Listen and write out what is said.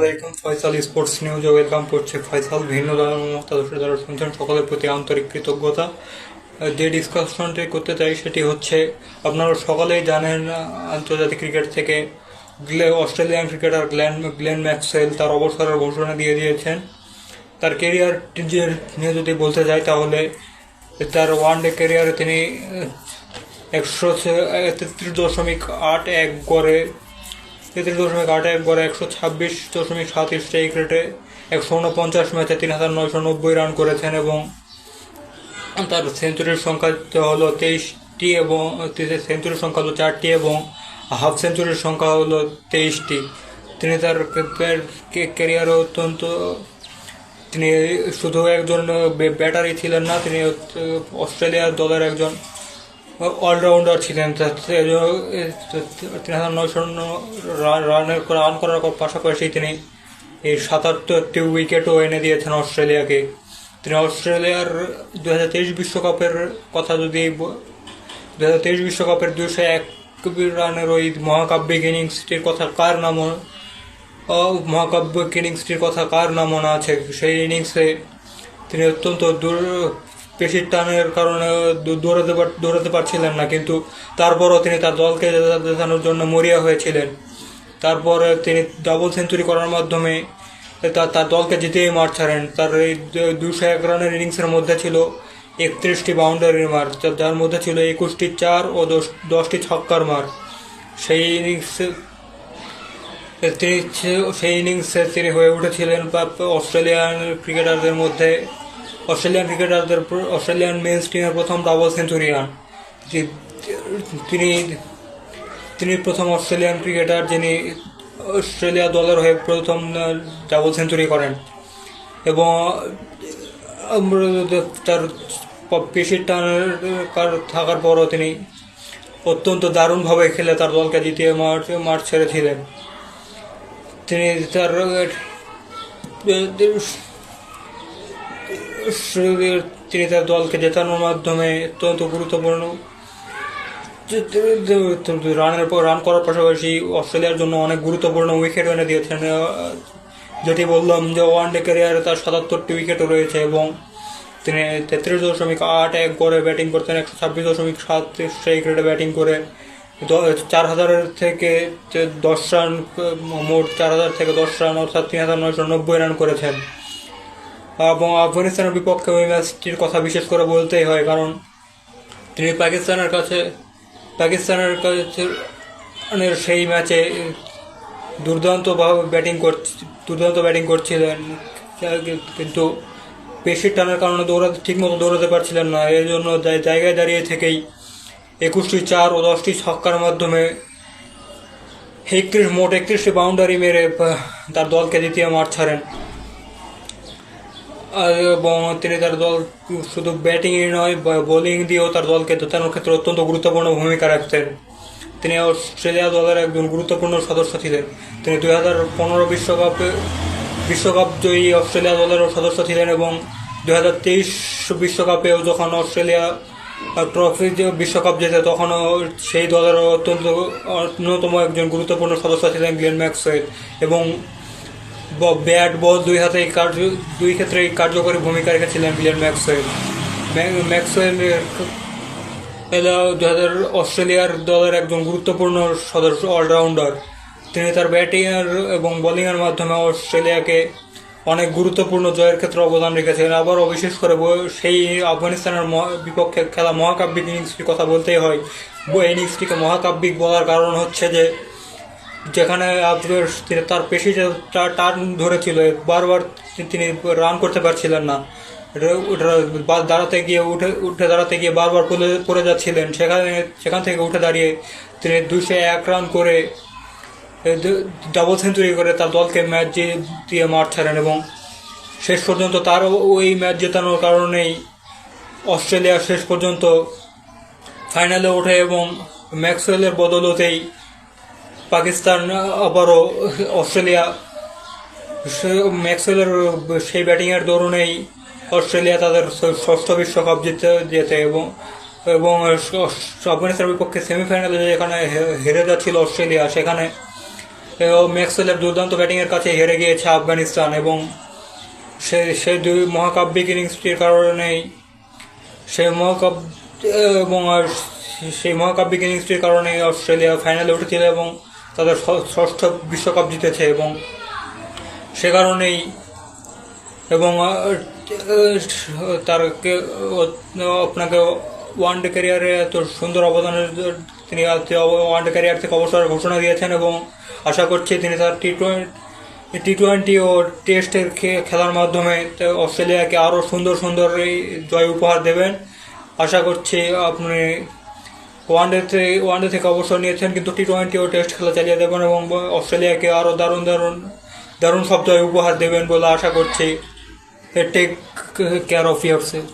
আলাইকুম, ফয়সাল স্পোর্টস নিউজে ওয়েলকাম করছে ফয়সাল। ভিন্ন আদর্শের শুনছেন সকলের প্রতি আন্তরিক কৃতজ্ঞতা। যে ডিসকাশনটি করতে চাই সেটি হচ্ছে, আপনারা সকলেই জানেন, আন্তর্জাতিক ক্রিকেট থেকে Australian cricketer Glenn Glenn Maxwell তার অবসরের ঘোষণা দিয়ে দিয়েছেন। তার কেরিয়ার নিয়ে যদি বলতে যাই তাহলে, তার ওয়ান ডে ক্যারিয়ারে তিনি একশো তেত্রিশ দশমিক আট এক গড়ে তেত্রিশ দশমিক আট এক গড়ে একশো ছাব্বিশ দশমিক সাত স্ট্রাইক রেটে একশো উনপঞ্চাশ ম্যাচে তিন হাজার নয়শো নব্বই রান করেছেন এবং তার সেঞ্চুরির সংখ্যা হলো তেইশটি এবং সেঞ্চুরির সংখ্যা হলো চারটি এবং হাফ সেঞ্চুরির সংখ্যা হলো তেইশটি। তিনি তার ক্যারিয়ারে অত্যন্ত, তিনি শুধু একজন ব্যাটারই ছিলেন না, তিনি অস্ট্রেলিয়ার দলের একজন অলরাউন্ডার ছিলেন তিন হাজার নয়শো রানের রান করার পাশাপাশি তিনি এই সাতাত্তরটি উইকেটও এনে দিয়েছেন অস্ট্রেলিয়াকে। তিনি অস্ট্রেলিয়ার দু হাজার তেইশ বিশ্বকাপের কথা যদি দু হাজার তেইশ বিশ্বকাপের দুশো এক রানের ওই মহাকাব্যিক ইনিংসটির কথা কার নাম মহাকাব্যিক ইনিংসটির কথা কার না মনে আছে? সেই ইনিংসে তিনি অত্যন্ত দূর পেশির টানের কারণে দৌড়াতে দৌড়াতে পারছিলেন না, কিন্তু তারপরও তিনি তার দলকে জেতা- জেতানোর জন্য মরিয়া হয়েছিলেন। তারপরে তিনি ডাবল সেঞ্চুরি করার মাধ্যমে তার তার দলকে জিতেই মার ছাড়েন। তার এই দুশো এক রানের ইনিংসের মধ্যে ছিল একত্রিশটি বাউন্ডারির মার যার মধ্যে ছিল একুশটি চার ও দশ, দশটি ছক্কার মার। সেই ইনিংসে তিনি সেই ইনিংসে তিনি হয়ে উঠেছিলেন অস্ট্রেলিয়ান ক্রিকেটারদের মধ্যে অস্ট্রেলিয়ান ক্রিকেটারদের অস্ট্রেলিয়ান মেন্স টিমের প্রথম ডাবল সেঞ্চুরিয়ান যে- তিনি তিনি প্রথম অস্ট্রেলিয়ান ক্রিকেটার যিনি অস্ট্রেলিয়া দলের হয়ে প্রথম ডাবল সেঞ্চুরি করেন। এবং তার পেশির কার- থাকার পরও তিনি অত্যন্ত দারুণভাবে খেলে তার দলকে জিতিয়ে মাঠ মাঠ ছেড়েছিলেন। তিনি তার তিনি তার দলকে জেতানোর মাধ্যমে অত্যন্ত গুরুত্বপূর্ণ। রানের পর রান করার পাশাপাশি অস্ট্রেলিয়ার জন্য অনেক গুরুত্বপূর্ণ উইকেট এনে দিয়েছেন। যেটি বললাম যে ওয়ান ডে ক্যারিয়ারে তার সাতাত্তরটি উইকেটও রয়েছে এবং তিনি তেত্রিশ দশমিক আট এক করে ব্যাটিং করতেন, একশো ছাব্বিশ দশমিক সাত স্ট্রাইক রেটে ব্যাটিং করে। চার হাজারের থেকে দশ রান, মোট চার হাজার থেকে দশ রান, অর্থাৎ তিন হাজার নয়শো নব্বই রান করেছেন। এবং আফগানিস্তানের বিপক্ষে ওই ম্যাচটির কথা বিশেষ করে বলতেই হয়, কারণ তিনি পাকিস্তানের কাছে পাকিস্তানের কাছে মানে সেই ম্যাচে দুর্দান্তভাবে ব্যাটিং কর, দুর্দান্ত ব্যাটিং করছিলেন। কিন্তু পেশির টানের কারণে দৌড়াতে, ঠিকমতো দৌড়াতে পারছিলেন না। এই জন্য জায়গায় দাঁড়িয়ে থেকেই একুশটি চার ও দশটি ছক্কার মাধ্যমে একত্রিশ মোট একত্রিশটি বাউন্ডারি মেরে তার দলকে দ্বিতীয় মাঠ ছাড়েন। আর তিনি তার দল শুধু ব্যাটিংই নয় বোলিং দিয়েও তার দলকে জেতানোর ক্ষেত্রে অত্যন্ত গুরুত্বপূর্ণ ভূমিকা রাখতেন। তিনি অস্ট্রেলিয়া দলের একজন গুরুত্বপূর্ণ সদস্য ছিলেন। তিনি দুই হাজার পনেরো বিশ্বকাপে, বিশ্বকাপ জয়ী অস্ট্রেলিয়া দলেরও সদস্য ছিলেন এবং দুই হাজার তেইশ বিশ্বকাপেও যখন অস্ট্রেলিয়া ট্রফি বিশ্বকাপ জেতে, তখনও সেই দলেরও অত্যন্ত অন্যতম একজন গুরুত্বপূর্ণ সদস্য ছিলেন গ্লেন ম্যাক্সওয়েল। এবং ব্যাট, বল দুই হাতেই কার্য, দুই ক্ষেত্রেই কার্যকরী ভূমিকা রেখেছিলেন গ্লেন ম্যাক্সওয়েল। ম্যাক- ম্যাক্সওয়েল দু হাজার অস্ট্রেলিয়ার দলের একজন গুরুত্বপূর্ণ সদস্য, অলরাউন্ডার। তিনি তার ব্যাটিংয়ের এবং বোলিংয়ের মাধ্যমে অস্ট্রেলিয়াকে অনেক গুরুত্বপূর্ণ জয়ের ক্ষেত্রে অবদান রেখেছেন আবারও বিশেষ করে সেই আফগানিস্তানের বিপক্ষে খেলা মহাকাব্যিক ইনিংসটির কথা বলতেই হয়। ইনিংসটিকে মহাকাব্যিক বলার কারণ হচ্ছে যে যেখানে তার পেশি টান ধরেছিল, বারবার তিনি রান করতে পারছিলেন না। দাঁড়াতে গিয়ে উঠে উঠে দাঁড়াতে গিয়ে বারবার পড়ে পড়ে যাচ্ছিলেন। সেখানে, সেখান থেকে উঠে দাঁড়িয়ে তিনি দুশো এক রান করে ডাবল সেঞ্চুরি করে তার দলকে ম্যাচ দিয়ে মাঠ ছাড়েন এবং শেষ পর্যন্ত তার ওই ম্যাচ জেতানোর কারণেই অস্ট্রেলিয়া শেষ পর্যন্ত ফাইনালে ওঠে এবং ম্যাক্সওয়েলের বদলতেই পাকিস্তান, আবারও অস্ট্রেলিয়া ম্যাক্সওয়েলের সেই ব্যাটিংয়ের দরুনেই অস্ট্রেলিয়া তাদের ষষ্ঠ বিশ্বকাপ জিতে যেতে এবং এবং আফগানিস্তানের বিপক্ষে সেমিফাইনালে যেখানে হেরে যাচ্ছিল অস্ট্রেলিয়া, সেখানে ম্যাক্সওয়েলের দুর্দান্ত ব্যাটিংয়ের কাছে হেরে গিয়েছে আফগানিস্তান এবং সে সে দুই মহাকাব্যিক ইনিংসটির কারণেই সেই মহাকাব্য এবং সেই মহাকাব্যিক ইনিংসটির কারণে অস্ট্রেলিয়া ফাইনালে উঠেছিল এবং তাদের ষষ্ঠ বিশ্বকাপ জিতেছে এবং সে কারণেই এবং আহ, তার আপনাকে ওয়ান ডে ক্যারিয়ারে এত সুন্দর অবদানের তিনি ওয়ান ডে ক্যারিয়ার থেকে অবসরের ঘোষণা দিয়েছেন এবং আশা করছি তিনি তার টি টোয়েন্টি টি টোয়েন্টি ও টেস্টের খেলার মাধ্যমে অস্ট্রেলিয়াকে আরও সুন্দর সুন্দর জয় উপহার দেবেন। আশা করছি আপনি ওয়ানডেতে ওয়ানডে থেকে অবসর নিয়েছেন, কিন্তু টি টোয়েন্টি ও টেস্ট খেলা চালিয়ে দেবেন এবং অস্ট্রেলিয়াকে আরও দারুণ দারুণ দারুণ সব জয় উপহার দেবেন বলে আশা করছি। Take care of yourself